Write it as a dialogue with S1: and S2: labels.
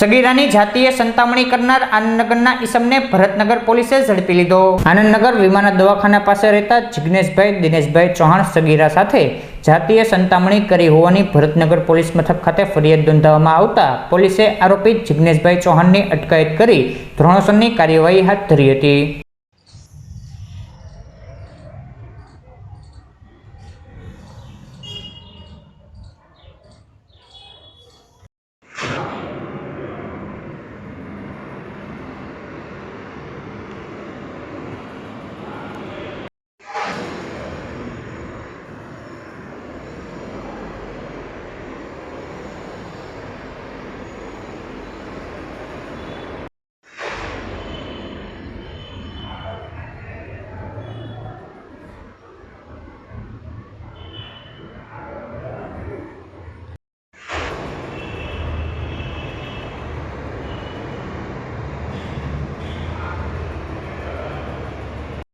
S1: સગીરાની જાતીય સંતામણી કરનાર આનંદનગરના ઈસમને ભરતનગર પોલીસે ઝડપી લીધો. આનંદનગર વિમાન દવાખાના પાસે રહેતા જિગ્નેશભાઈ દિનેશભાઈ ચૌહાણ સગીરા સાથે જાતીય સંતામણી કરી હોવાની ભરતનગર પોલીસ મથક ખાતે ફરિયાદ નોંધાવવામાં આવતા પોલીસે આરોપી જિગ્નેશભાઈ ચૌહાણની અટકાયત કરી ધોરણસરની કાર્યવાહી હાથ ધરી હતી.